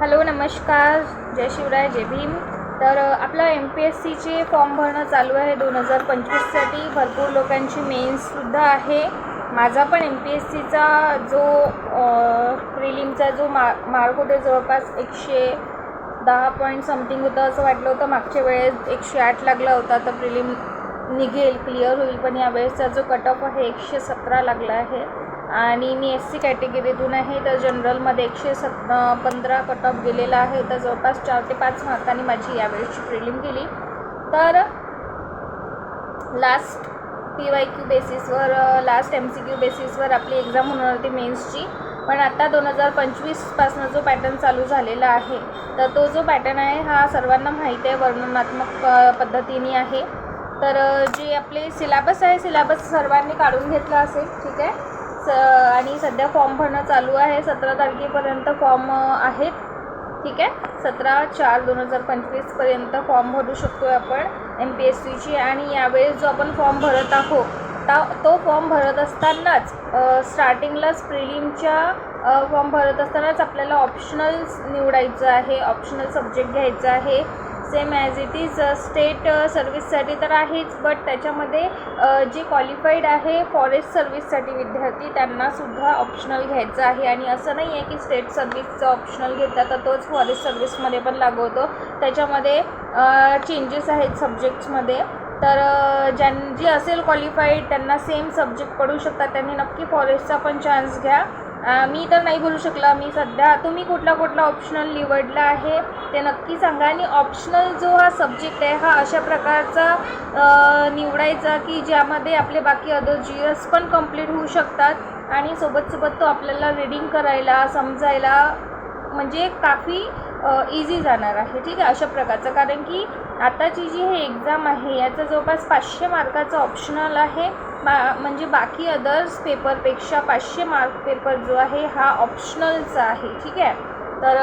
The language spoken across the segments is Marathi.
हॅलो नमस्कार. जय शिवराय जय भीम. तर आपलं एम पी एस सीचे फॉर्म भरणं चालू आहे दोन हजार पंचवीससाठी. भरपूर लोकांची मेन्ससुद्धा आहे. माझा पण एम पी एस सीचा जो प्रिलिमचा जो मा मार्क होते जवळपास एकशे दहा पॉईंट समथिंग होतं असं वाटलं होतं. मागच्या वेळेस एकशे आठ लागला होता तर प्रिलिम निघेल क्लिअर होईल. पण यावेळेसचा जो कट ऑफ आहे एकशे सतरा लागला आहे. आणि मी एस सी कॅटेगरीतून आहे तर जनरलमध्ये एकशे सत पंधरा कट ऑफ गेलेला आहे. तर जवळपास चार ते पाच मार्कांनी माझी यावेळेसची प्रिलिम गेली. तर लास्ट पी वाय क्यू बेसिसवर लास्ट एम सी क्यू बेसिसवर आपली एक्झाम होणार होती मेन्सची पण आता दोन हजार पंचवीसपासनं जो पॅटर्न चालू झालेला आहे तर तो जो पॅटर्न आहे हा सर्वांना माहीत आहे वर्णनात्मक प पद्धतीने आहे. तर जे आपले सिलेबस आहे सिलेबस सर्वांनी काढून घेतला असेल ठीक आहे? स आणि सध्या फॉर्म भरणं चालू आहे. सतरा तारखेपर्यंत फॉर्म आहेत. ठीक आहे? सतरा चार दोन हजार पंचवीसपर्यंत फॉर्म भरू शकतो आहे आपण एम पी एस सीची आणि यावेळेस जो आपण फॉर्म भरत आहोत ता तो फॉर्म भरत असतानाच स्टार्टिंगलाच प्रिलिमच्या फॉर्म भरत असतानाच आपल्याला ऑप्शनल निवडायचं आहे. ऑप्शनल सब्जेक्ट घ्यायचा आहे. Same as it is state सर्विससाठी तर आहेच बट त्याच्यामध्ये uh, जे क्वालिफाईड आहे फॉरेस्ट सर्विससाठी विद्यार्थी त्यांनासुद्धा ऑप्शनल घ्यायचं आहे. आणि असं नाही आहे की स्टेट सर्विसचं ऑप्शनल घेतला तर तोच फॉरेस्ट सर्विसमध्ये पण लागू होतो. त्याच्यामध्ये uh, चेंजेस आहेत सब्जेक्ट्समध्ये तर uh, ज्यां जी असेल क्वालिफाईड त्यांना सेम सब्जेक्ट पडू शकतात. त्यांनी नक्की फॉरेस्टचा पण चान्स घ्या. मी तर नाही बोलू शकला. मी सध्या तुम्ही कुठला कुठला ऑप्शनल निवडला आहे ते नक्की सांगा. आणि ऑप्शनल जो हा सब्जेक्ट आहे हा अशा प्रकारचा निवडायचा की ज्यामध्ये आपले बाकी अदर जी एस पण कंप्लीट होऊ शकतात आणि सोबत सोबत तो आपल्याला रीडिंग करायला समजायला म्हणजे काफी इझी जाणार आहे. ठीक आहे? अशा प्रकारचं. कारण की आताची जी हे एक्झाम आहे याचा जवळपास पाचशे मार्काचं ऑप्शनल आहे. बा म्हणजे बाकी अदर्स पेपरपेक्षा पाचशे मार्क पेपर जो आहे हा ऑप्शनलचा आहे. ठीक आहे? तर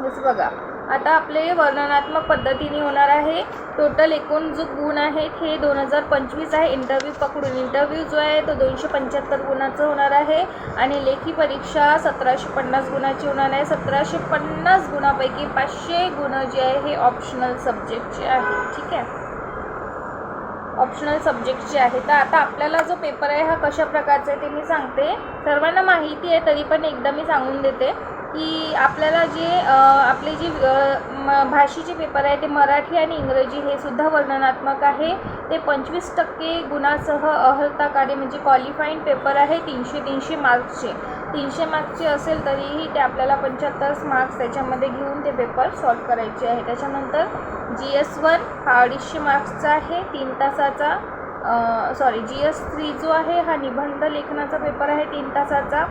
जसं बघा आता आपले वर्णनात्मक पद्धतीने होणार आहे. टोटल एकूण जो गुण आहेत हे दोन हजार पंचवीस आहे. इंटरव्ह्यू पकडून. इंटरव्ह्यू जो आहे तो दोनशे पंच्याहत्तर गुणाचं होणार आहे. आणि लेखी परीक्षा सतराशे पन्नास गुणाची होणार आहे. सतराशे पन्नास गुणापैकी पाचशे गुण जे आहे हे ऑप्शनल सब्जेक्टचे आहे ठीक आहे? ऑप्शनल सब्जेक्टचे आहे तर आता आपल्याला जो पेपर आहे हा कशा प्रकारचा आहे ते मी सांगते. सर्वांना माहिती आहे तरी पण एकदा मी सांगून देते की आपल्याला जे आपले जे म भाषेचे पेपर आहे ते मराठी आणि इंग्रजी हे सुद्धा वर्णनात्मक आहे. ते पंचवीस टक्के गुणासह अहर्ता कार्य म्हणजे क्वालिफाईंग पेपर आहे तीनशे तीनशे मार्क्सचे तीनशे मार्क्सचे असेल तरीही ते आपल्याला पंच्याहत्तर मार्क्स त्याच्यामध्ये घेऊन ते पेपर सॉल्व करायचे आहे. त्याच्यानंतर जी एस वन हा अडीचशे मार्क्सचा आहे. तीन तासाचा सॉरी जी एस थ्री जो आहे हा निबंध लेखनाचा पेपर आहे तीन तासाचा.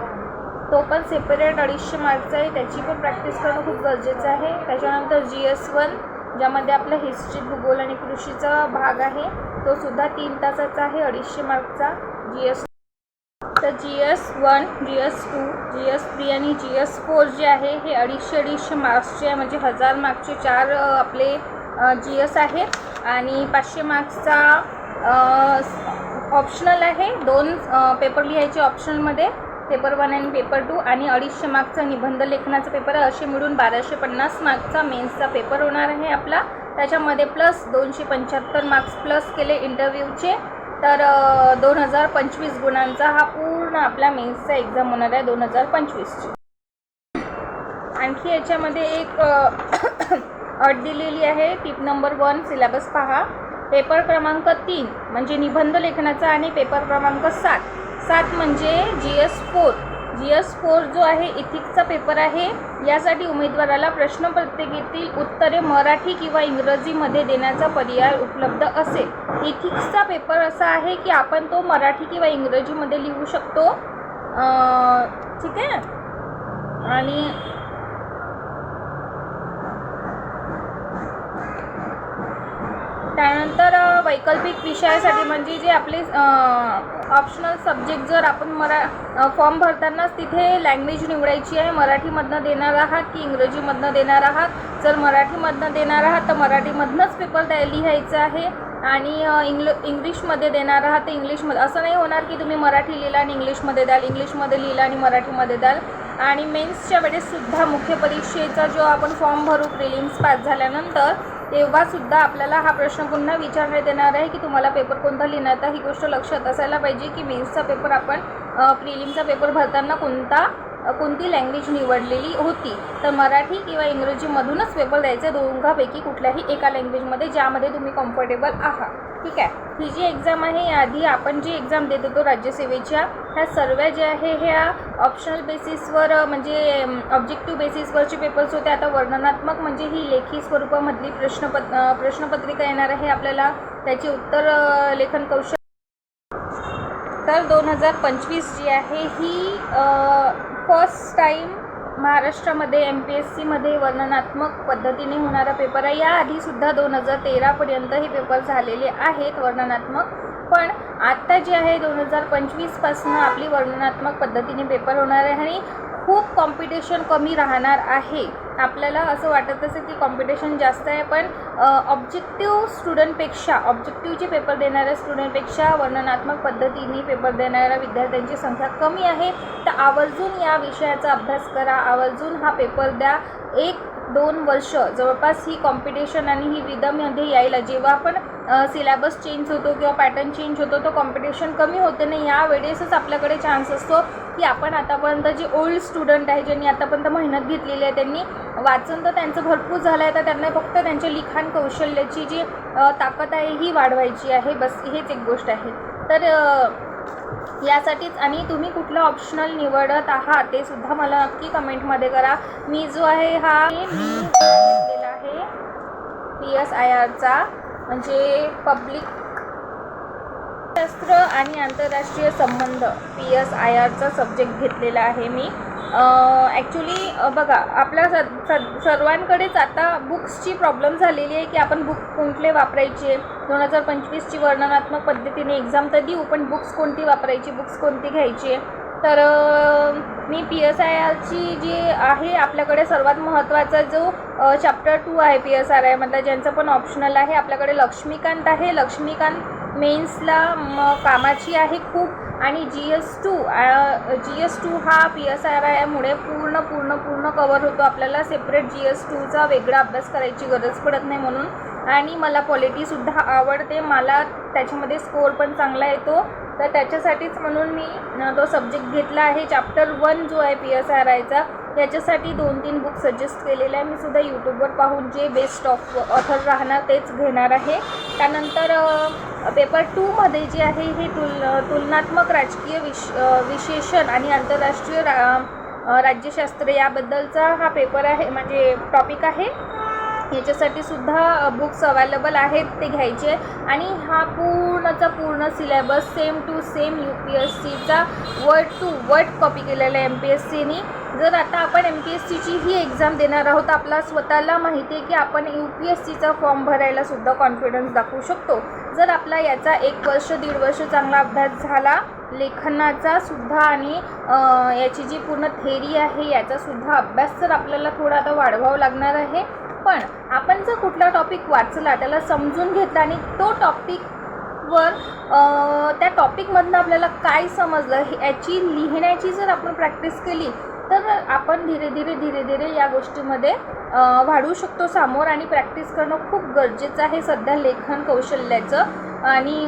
तो पण सेपरेट अडीचशे मार्क्सचा आहे. त्याची पण प्रॅक्टिस करणं खूप गरजेचं आहे. त्याच्यानंतर जी एस वन ज्यामध्ये आपला हिस्ट्री भूगोल आणि कृषीचा भाग आहे तो सुद्धा तीन तासाचा आहे अडीचशे मार्कचा जी एस तर G S one G S two G S three आणि जी एस फोर जे आहे हे अडीचशे अडीचशे मार्क्सचे आहे. म्हणजे हजार मार्क्सचे चार आपले जी एस आहे आणि पाचशे मार्क्सचा ऑप्शनल आहे. दोन पेपर लिहायचे ऑप्शनलमध्ये paper one and paper two आणि अडीचशे मार्क्सचा निबंध लेखनाचा पेपर आहे. असे मिळून बाराशे पन्नास मार्क्सचा मेन्सचा पेपर होणार आहे आपला. त्याच्यामध्ये प्लस दोनशे पंच्याहत्तर मार्क्स प्लस केले इंटरव्ह्यूचे तर दोन हजार पंचवीस गुणांचा हा पूर्ण आपला मेन्सचा एक्झाम होणार आहे दोन हजार पंचवीसची. आणखी याच्यामध्ये एक अट दिलेली आहे. टीप नंबर वन सिलेबस पहा. पेपर क्रमांक तीन म्हणजे निबंध लेखनाचा आणि पेपर क्रमांक सात. सात म्हणजे G S four. G S four जो आहे इथिक्सचा पेपर आहे. यासाठी उमेदवाराला प्रश्नपत्रिकेतील उत्तरे मराठी किंवा इंग्रजीमध्ये देण्याचा पर्याय उपलब्ध असेल. इथिक्सचा पेपर असा आहे की आपण तो मराठी किंवा इंग्रजीमध्ये लिहू शकतो. ठीक आहे? आणि त्यानंतर अ, वैकल्पिक विषयासाठी म्हणजे जे आपले ऑप्शनल सब्जेक्ट जर आपण मरा फॉर्म भरतानाच तिथे लँग्वेज निवडायची आहे. मराठीमधनं देणार आहात की इंग्रजीमधनं देणार आहात? जर मराठीमधनं देणार आहात तर मराठीमधनंच पेपर त्या लिहायचं आहे. आणि इंग्ल इंग्लिशमध्ये देणार आहात तर इंग्लिशमध्ये असं नाही होणार की तुम्ही मराठी लिहिला आणि इंग्लिशमध्ये द्याल. इंग्लिशमध्ये लिहिला आणि मराठीमध्ये द्याल. आणि मेन्सच्या वेळेससुद्धा मुख्य परीक्षेचा जो आपण फॉर्म भरू प्रिलिम्स पास झाल्यानंतर तेव्हासुद्धा आपल्याला हा प्रश्न पुन्हा विचारण्यात येणार आहे की तुम्हाला पेपर कोणता लिहिण्याचा ही गोष्ट लक्षात असायला पाहिजे की मेन्सचा पेपर आपण प्रिलिमचा पेपर भरताना कोणता कोणती लँग्वेज निवडलेली होती? तर मराठी किंवा इंग्रजीमधूनच पेपर द्यायचे दोघांपैकी कुठल्याही एका लँग्वेजमध्ये ज्यामध्ये तुम्ही कम्फर्टेबल आहात. ठीक आहे. ही जी एक्झाम आहे आधी आपण जी एक्झाम देत होतो राज्यसेवेच्या ह्या सर्व ज्या आहे ह्या ऑप्शनल बेसिसवर म्हणजे ऑब्जेक्टिव्ह बेसिसवरचे पेपर्स होते. आता वर्णनात्मक म्हणजे ही लेखी स्वरूपामधली प्रश्नपत प्रश्नपत्रिका येणार आहे आपल्याला. त्याची उत्तर लेखन कौशल्य. तर दोन हजार पंचवीस जी आहे ही फर्स्ट टाईम महाराष्ट्रामध्ये एम पी एस सीमध्ये वर्णनात्मक पद्धतीने होणारा पेपर आहे. याआधीसुद्धा दोन हजार तेरापर्यंत हे पेपर झालेले आहेत वर्णनात्मक. पण आत्ता जे आहे दोन हजार पंचवीसपासनं आपली वर्णनात्मक पद्धतीने पेपर होणार आहे आणि खूप कॉम्पिटिशन कमी राहणार आहे. आपल्याला असं वाटत असेल की कॉम्पिटिशन जास्त आहे पण ऑब्जेक्टिव्ह स्टुडंटपेक्षा ऑब्जेक्टिव्हचे पेपर देणाऱ्या स्टुडंटपेक्षा वर्णनात्मक पद्धतीने पेपर देणाऱ्या विद्यार्थ्यांची संख्या कमी आहे. तर आवर्जून या विषयाचा अभ्यास करा. आवर्जून हा पेपर द्या. एक दोन वर्ष जवळपास ही कॉम्पिटिशन आणि ही रिदममध्ये यायला जेव्हा आपण सिलेबस चेंज होतो किंवा पॅटर्न चेंज होतो तो कॉम्पिटिशन कमी होते नाही. यावेळेसच आपल्याकडे चान्स असतो की आपण आतापर्यंत जे ओल्ड स्टुडंट आहे ज्यांनी आतापर्यंत मेहनत घेतलेली आहे त्यांनी वाचन तर त्यांचं भरपूर झालं आहे. तर त्यांना फक्त त्यांच्या लिखाण कौशल्याची जी ताकद आहे ही वाढवायची आहे. बस हेच एक गोष्ट आहे. तर यासाठीच आणि तुम्ही कुठलं ऑप्शनल निवडत आहात ते सुद्धा मला नक्की कमेंटमध्ये करा. मी जो आहे हा मी घेतलेला आहे. पी एस आय आरचा म्हणजे पब्लिक शास्त्र आणि आंतरराष्ट्रीय संबंध पी एस आय आरचा सब्जेक्ट घेतलेला आहे मी. ॲक्च्युली बघा आपल्या स स- सर्वांकडेच आता बुक्सची प्रॉब्लेम झालेली आहे की आपण बुक कोणते वापरायचे? दोन हजार पंचवीसची वर्णनात्मक पद्धतीने एक्झाम तर देऊ पण बुक्स कोणती वापरायची? बुक्स कोणती घ्यायची? तर मी पी एस आय आरची जी आहे आपल्याकडे सर्वात महत्त्वाचा जो चॅप्टर टू आहे पी एस आर आयमधला ज्यांचं पण ऑप्शनल आहे आपल्याकडे लक्ष्मीकांत आहे. लक्ष्मीकांत मेन्सला म कामाची आहे खूप आणि G S two G S two हा पी एस आर आयमुळे पूर्ण पूर्ण पूर्ण कवर होतो. आपल्याला सेपरेट जी एस टूचा वेगळा अभ्यास करायची गरज पडत नाही म्हणून. आणि मला पॉलिटीसुद्धा आवडते. मला त्याच्यामध्ये स्कोअर पण चांगला येतो. तर त्याच्यासाठीच म्हणून मी तो सब्जेक्ट घेतला आहे. चॅप्टर वन जो आहे पी एस आर आयचा याच्यासाठी दोन तीन बुक सजेस्ट केलेले आहे मी सुद्धा यूट्यूबवर पाहून जे बेस्ट ऑफ ऑथर राहणार तेच घेणार आहे. त्यानंतर पेपर टूमध्ये जे आहे हे तुल तुलनात्मक राजकीय विश विशेषण आणि आंतरराष्ट्रीय रा राज्यशास्त्र याबद्दलचा हा पेपर आहे म्हणजे टॉपिक आहे. याच्यासाठी सुद्धा बुक्स अवेलेबल आहेत ते घ्यायचे. आणि हा पूर्णचा पूर्ण syllabus same to same U P S सीचा वर्ड टू वर्ड कॉपी केलेला आहे एम पी एस सीनी जर आता आपण एम पी एस सीची ही एक्झाम देणार आहोत आपला स्वतःला माहिती आहे की आपण यू पी एस सीचा फॉर्म भरायला सुद्धा कॉन्फिडन्स दाखवू शकतो. जर आपला याचा एक वर्ष दीड वर्ष चांगला अभ्यास झाला लेखनाचा सुद्धा आणि याची जी पूर्ण थेरी आहे याचा सुद्धा अभ्यास तर आपल्याला थोडा आता वाढवावा लागणार आहे. पण आपण जर कुठला टॉपिक वाचला त्याला समजून घेतला आणि तो टॉपिकवर त्या टॉपिकमधनं आपल्याला काय समजलं हे- याची लिहिण्याची जर आपण प्रॅक्टिस केली तर आपण धीरे धीरे धीरे धीरे या गोष्टीमध्ये वाढू शकतो समोर आणि प्रॅक्टिस करणं खूप गरजेचं आहे सध्या लेखन कौशल्याचं. आणि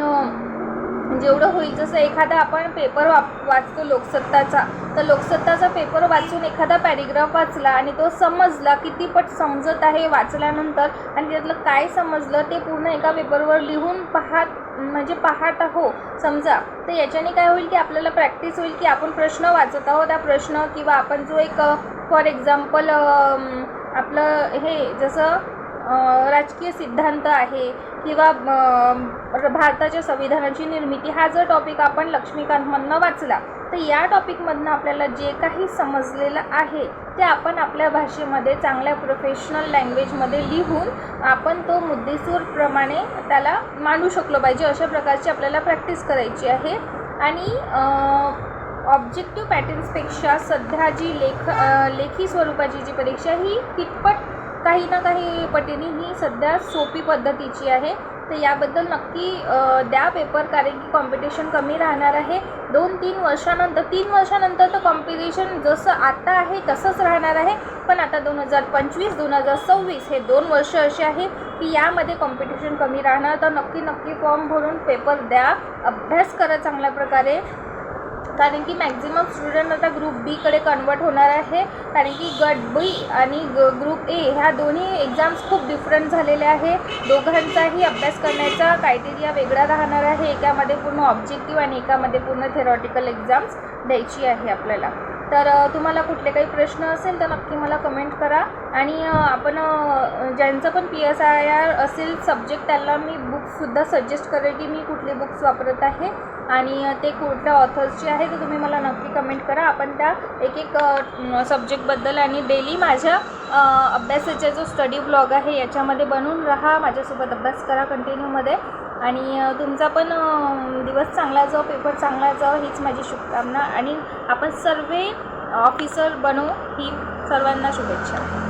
म्हणजे जेवढं होईल. जसं एखादा आपण पेपर वाप वाचतो लोकसत्ताचा तर लोकसत्ताचा पेपर वाचून एखादा पॅरेग्राफ वाचला आणि तो समजला किती पट समजत आहे वाचल्यानंतर आणि त्यातलं काय समजलं ते पूर्ण एका पेपरवर लिहून पाहत म्हणजे पाहत आहो. समजा तर याच्याने काय होईल की आपल्याला प्रॅक्टिस होईल की आपण प्रश्न वाचत आहोत. त्या प्रश्न किंवा आपण जो एक फॉर एक्झाम्पल आपलं हे जसं राजकीय सिद्धांत आहे किंवा भारताच्या संविधानाची निर्मिती हा जर टॉपिक आपण लक्ष्मीकांतमधनं वाचला तर या टॉपिकमधनं आपल्याला जे काही समजलेलं आहे ते आपण आपल्या भाषेमध्ये चांगल्या प्रोफेशनल लँग्वेजमध्ये लिहून आपण तो मुद्देसूरप्रमाणे त्याला मांडू शकलो पाहिजे अशा प्रकारची आपल्याला प्रॅक्टिस करायची आहे. आणि ऑब्जेक्टिव्ह पॅटर्न्सपेक्षा सध्या जी लेख लेखी स्वरूपाची जी परीक्षा ही कितपत काही ना काही पटीने ही सध्या सोपी पद्धतीची आहे. तर याबद्दल नक्की द्या पेपर कारण की कॉम्पिटिशन कमी राहणार आहे. दोन तीन वर्षानंतर तीन वर्षानंतर तर कॉम्पिटिशन जसं आता आहे तसंच राहणार आहे. पण आता दोन हजार पंचवीस दोन हजार सव्वीस हे दोन वर्ष असे आहे की यामध्ये कॉम्पिटिशन कमी राहणार. तर नक्की नक्की फॉर्म भरून पेपर द्या. अभ्यास करा चांगल्या प्रकारे. कारण की मॅक्झिमम स्टुडंट आता ग्रुप बीकडे कन्वर्ट होणार आहे. कारण की गट बी आणि ग ग्रुप ए ह्या दोन्ही एक्झाम्स खूप डिफरंट झालेल्या आहे. दोघांचाही अभ्यास करण्याचा क्रायटेरिया वेगळा राहणार आहे. एकामध्ये पूर्ण ऑब्जेक्टिव्ह आणि एकामध्ये पूर्ण थेरॉटिकल एक्झाम्स द्यायची आहे आपल्याला. तर तुम्हाला कुठले काही प्रश्न असेल तर नक्की मला कमेंट करा. आणि आपण ज्यांचं पण पी एस आय आर असेल सब्जेक्ट त्यांना मी बुक्ससुद्धा सजेस्ट करेल की मी कुठले बुक्स वापरत आहे. आणि ते कुठल्या ऑथर्सचे आहे तर तुम्ही मला नक्की कमेंट करा. आपण त्या एक एक सब्जेक्टबद्दल आणि डेली माझ्या अभ्यासाचा जो स्टडी ब्लॉग आहे याच्यामध्ये बनून राहा. माझ्यासोबत अभ्यास करा कंटिन्यूमध्ये आणि तुमचा पण दिवस चांगला जाओ पेपर चांगला जाओ हीच माझी शुभकामना. आणि आपण सर्व ऑफिसर बनू ही सर्वांना शुभेच्छा.